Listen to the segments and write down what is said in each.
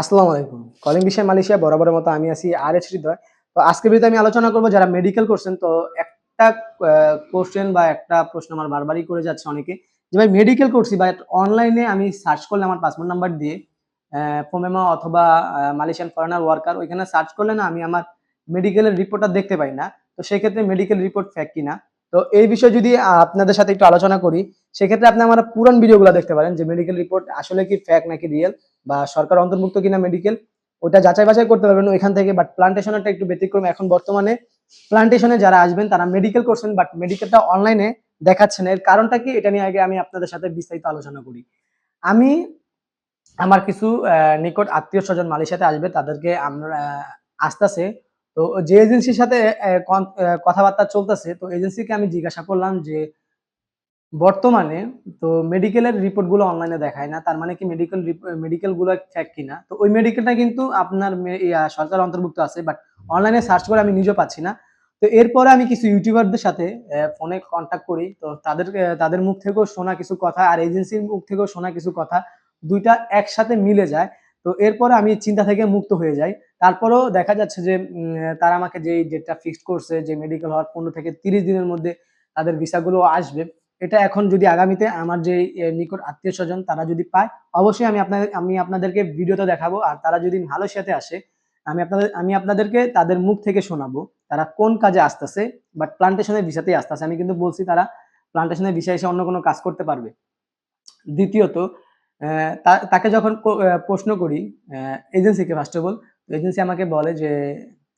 আসসালামু আলাইকুম। কলিং বিষয় মালয়েশিয়া বরাবরের মতো আমি আছি আর এস হৃদয়। তো আজকের ভিডিওতে আমি আলোচনা করব যারা মেডিকেল করছেন, তো একটা কোশ্চেন বা একটা প্রশ্ন আমার বারবারই করে যাচ্ছে অনেকে। যে ভাই মেডিকেল করছি বাট অনলাইনে আমি সার্চ করলে আমার পাসপোর্ট নাম্বার দিয়ে ফোমেমা অথবা মালয়েশিয়ান ফরেনার ওয়ার্কার ওইখানে সার্চ করলে না আমি আমার মেডিকেলের রিপোর্টটা দেখতে পাই না। তো সেক্ষেত্রে মেডিকেল রিপোর্ট ফ্যাক কিনা। তো এই বিষয়ে যদি আপনাদের সাথে একটু আলোচনা করি সেক্ষেত্রে আপনি আমার পুরান ভিডিওগুলো দেখতে পারেন যে মেডিকেল রিপোর্ট আসলে কি ফ্যাক নাকি রিয়েল বা সরকার অন্তর্ভুক্ত কিনা মেডিকেল ওটা যাচাই বাছাই করতে পারবেন ওইখান থেকে বাট প্লান্টেশনটা একটু ব্যতিক্রম এখন বর্তমানে। প্লান্টেশনে যারা আসবেন তারা মেডিকেল করছেন বাট মেডিকেলটা অনলাইনে দেখাচ্ছেন। এর কারণটা কি? এটা নিয়ে আগে আমি আপনাদের সাথে বিস্তারিত আলোচনা করি। আমি আমার কিছু নিকট আত্মীয় স্বজন মালয়েশিয়াতে আসবে তাদেরকে আমরা আহ, আসতেছে তো যে এজেন্সির সাথে কথাবার্তা চলতেছে, তো এজেন্সিকে আমি জিজ্ঞাসা করলাম যে, বর্তমানে তো মেডিকেলের রিপোর্টগুলো অনলাইনে দেখায় না, তার মানে কি মেডিকেল মেডিকেলগুলো ফ্যাক কিনা? তো ওই মেডিকেলটা কিন্তু আপনার সরকার অন্তর্ভুক্ত আছে, বাট অনলাইনে সার্চ করে আমি নিজেও পাচ্ছি না। তো এরপরে আমি কিছু ইউটিউবারদের সাথে ফোনে কন্ট্যাক্ট করি, তো তাদের তাদের মুখ থেকেও শোনা কিছু কথা, আর এজেন্সির মুখ থেকেও শোনা কিছু কথা, দুইটা একসাথে মিলে যায়। তো এরপরে আমি চিন্তা থেকে মুক্ত হয়ে যাই। তারপরেও দেখা যাচ্ছে যে তারা আমাকে যে ডেটটা ফিক্সড করছে, যে মেডিকেল হওয়ার পনেরো থেকে তিরিশ দিনের মধ্যে তাদের ভিসাগুলো আসবে, এটা এখন যদি আগামীতে আমার যে নিকট আত্মীয় স্বজন তারা যদি পায়, অবশ্যই আমি আপনাদের, আমি আপনাদেরকে ভিডিওতে দেখাবো। আর তারা যদি মালয়েশিয়াতে আসে, আমি আপনাদের, আমি আপনাদেরকে তাদের মুখ থেকে শোনাবো, তারা কোন কাজে আসতেছে বাট প্লান্টেশনের ভিসাতেই আসতেছে। আমি কিন্তু বলছি তারা প্লান্টেশনের ভিসা এসে অন্য কোনো কাজ করতে পারবে। দ্বিতীয়ত তাকে যখন প্রশ্ন করি এজেন্সিকে ফার্স্ট অফ অল এজেন্সি আমাকে বলে যে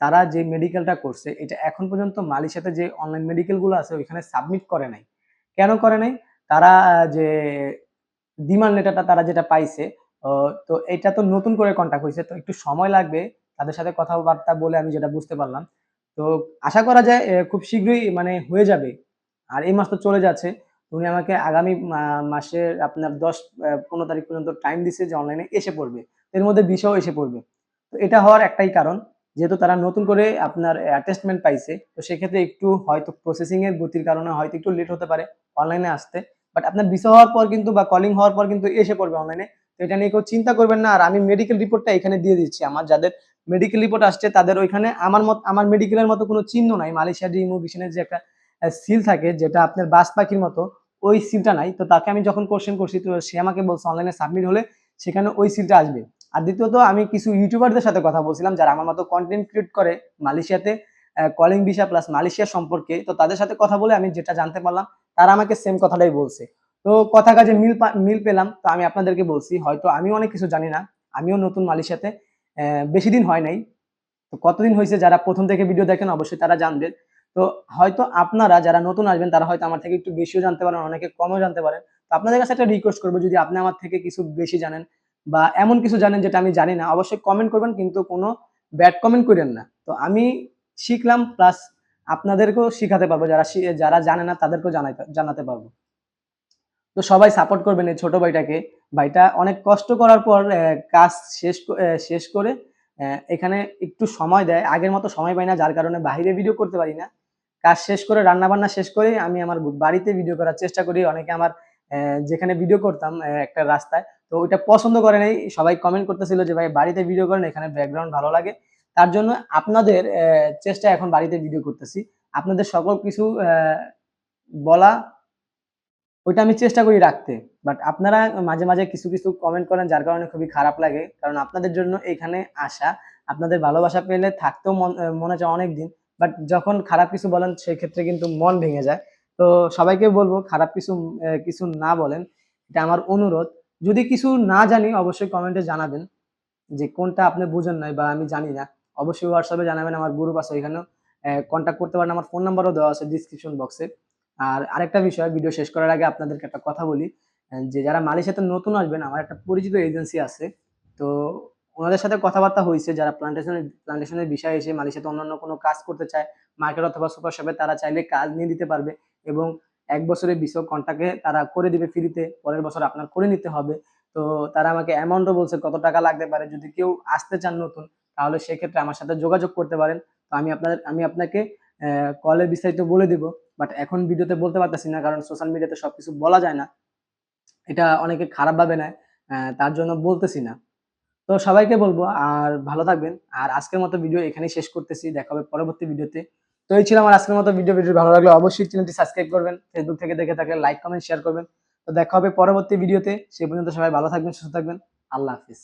তারা যে মেডিকেলটা করছে, এটা এখন পর্যন্ত মালয়েশিয়াতে যে অনলাইন মেডিকেলগুলো আছে, ওইখানে সাবমিট করে নাই। কেন করে নাই? তারা যে ডিমান্ড লেটারটা তারা যেটা পাইছে তো এটা তো নতুন করে কন্ট্যাক্ট হয়েছে, তো একটু সময় লাগবে, তাদের সাথে কথাবার্তা বলে আমি যেটা বুঝতে পারলাম। তো আশা করা যায় খুব শীঘ্রই মানে হয়ে যাবে। আর এই মাস তো চলে যাচ্ছে। উনি আমাকে আগামী মাসের আপনার দশ পনেরো তারিখ পর্যন্ত টাইম দিছে যে অনলাইনে এসে পড়বে। এর মধ্যে বিষয়ও এসে পড়বে। তো এটা হওয়ার একটাই কারণ, যেহেতু তারা নতুন করে আপনার অ্যাটেস্টমেন্ট পাইছে, তো সেক্ষেত্রে একটু হয়তো প্রসেসিং এর গতির কারণে হয়তো একটু লেট হতে পারে অনলাইনে আসতে। বাট আপনার ভিসা হওয়ার পর কিন্তু বা কলিং হওয়ার পর কিন্তু এসে পড়বে অনলাইনে তো এটা নিয়ে কেউ চিন্তা করবেন না। আর আমি মেডিকেল রিপোর্টটা এখানে দিয়ে দিচ্ছি। আমার যাদের মেডিকেল রিপোর্ট আসছে, তাদের ওইখানে আমার মত, আমার মেডিকেলের মতো কোনো চিহ্ন নাই। মালয়েশিয়া ইমিগ্রেশনের যে একটা সিল থাকে, যেটা আপনার বাস পাখির মতো ওই সিলটা নাই। তো তাকে আমি যখন কোশ্চেন করছি, তো সে আমাকে বলছে অনলাইনে সাবমিট হলে সেখানে ওই সিলটা আসবে। আর দ্বিতীয়ত, আমি কিছু ইউটিউবারদের সাথে কথা বলছিলাম, যারা আমার মতো কন্টেন্ট ক্রিয়েট করে মালয়েশিয়াতে কলিং ভিসা প্লাস মালয়েশিয়া সম্পর্কে। তো তাদের সাথে কথা বলে আমি যেটা জানতে পারলাম, তারা আমাকে সেম কথাটাই বলছে। তো কথা কাজে মিল মিল পেলাম। তো আমি আপনাদেরকে বলছি, হয়তো আমিও অনেক কিছু জানি না, আমিও নতুন মালয়েশিয়াতে বেশি দিন হয় নাই। তো কতদিন হয়েছে যারা প্রথম থেকে ভিডিও দেখেন, অবশ্যই তারা জানবে তো হয়তো আপনারা যারা নতুন আসবেন, তারা হয়তো আমার থেকে একটু বেশিও জানতে পারেন, অনেকে কমও জানতে পারেন। তো আপনাদের কাছে একটা রিকোয়েস্ট করব, যদি আপনি আমার থেকে কিছু বেশি জানেন বা এমন কিছু জানেন যেটা আমি জানি না, অবশ্যই কমেন্ট করবেন, কিন্তু কোনো ব্যাড কমেন্ট করেন না। তো আমি শিখলাম প্লাস আপনাদেরকেও শিখাতে পারব, যারা যারা জানে না, তাদেরকেও জানাতে জানাতে পারব। তো সবাই সাপোর্ট করবেন এই ছোট ভাইটাকে। ভাইটা অনেক কষ্ট করার পর কাজ শেষ শেষ করে এখানে একটু সময় দেয়। আগের মতো সময় পাই না, যার কারণে বাইরে ভিডিও করতে পারি না। কাজ শেষ করে রান্না বান্না শেষ করে আমি আমার বাড়িতে ভিডিও করার চেষ্টা করি। অনেকে আমার যেখানে ভিডিও করতাম একটা রাস্তায়। তো ওইটা পছন্দ করে নাই। সবাই কমেন্ট করতেছিল যে, ভাই, বাড়িতে ভিডিও করেন, এখানে ব্যাকগ্রাউন্ড ভালো লাগে। তার জন্য আপনাদের চেষ্টা এখন বাড়িতে ভিডিও করতেছি। আপনাদের সকল কিছু বলা, ওইটা আমি চেষ্টা করি রাখতে। বাট আপনারা মাঝে মাঝে কিছু কিছু কমেন্ট করেন, যার কারণে খুবই খারাপ লাগে। কারণ আপনাদের জন্য এখানে আসা, আপনাদের ভালোবাসা পেলে থাকতেও মন- মনে চায় অনেক দিন বাট যখন খারাপ কিছু বলেন সেই ক্ষেত্রে কিন্তু মন ভেঙে যায়। তো সবাইকে বলব, খারাপ কিছু কিছু না বলেন। এটা আমার অনুরোধ। যদি কিছু না জানি, অবশ্যই কমেন্টে জানাবেন যে কোনটা আপনি বুঝেন নাই বা আমি জানি না। অবশ্যই হোয়াটসঅ্যাপে জানাবেন, আমার গ্রুপ আছে ওইখানেও কন্ট্যাক্ট করতে পারেন, আমার ফোন নাম্বারও দেওয়া আছে ডিসক্রিপশন বক্সে আর আরেকটা বিষয় ভিডিও শেষ করার আগে আপনাদেরকে একটা কথা বলি। যে যারা মালয়েশিয়াতে নতুন আসবেন, আমার একটা পরিচিত এজেন্সি আছে। তো ওনাদের সাথে কথাবার্তা হয়েছে, যারা প্লান্টেশনের প্লান্টেশনের বিষয়ে এসে মালয়েশিয়াতে অন্যান্য কোনো কাজ করতে চায় মার্কেট অথবা সুপার শপে তারা চাইলে কাজ নিয়ে দিতে পারবে এবং এক বছরের বিষয় কন্ট্যাক্টে তারা করে দিবে ফ্রিতে পরের বছর আপনার করে নিতে হবে। তো তারা আমাকে অ্যামাউন্টও বলছে, কত টাকা লাগতে পারে, যদি কেউ আসতে চান নতুন, তাহলে সেক্ষেত্রে আমার সাথে যোগাযোগ করতে পারেন। তো আমি আপনাদের, আমি আপনাকে কলে বিস্তারিত বলে দিব বাট এখন ভিডিওতে বলতে পারতেছি না, কারণ সোশ্যাল মিডিয়াতে সবকিছু বলা যায় না। এটা অনেকে খারাপভাবে নেয় তার জন্য বলতেছি না। তো সবাইকে বলব, আর ভালো থাকবেন। আর আজকের মতো ভিডিও এখানেই শেষ করতেছি। দেখা হবে পরবর্তী ভিডিওতে তো। এই ছিল আমার আজকের মতো ভিডিও ভিডিও ভালো লাগলে অবশ্যই চ্যানেলটি সাবস্ক্রাইব করবেন। ফেসবুক থেকে দেখে থাকলে লাইক কমেন্ট শেয়ার করবেন। তো দেখা হবে পরবর্তী ভিডিওতে সে পর্যন্ত সবাই ভালো থাকবেন, সুস্থ থাকবেন। আল্লাহ হাফিজ।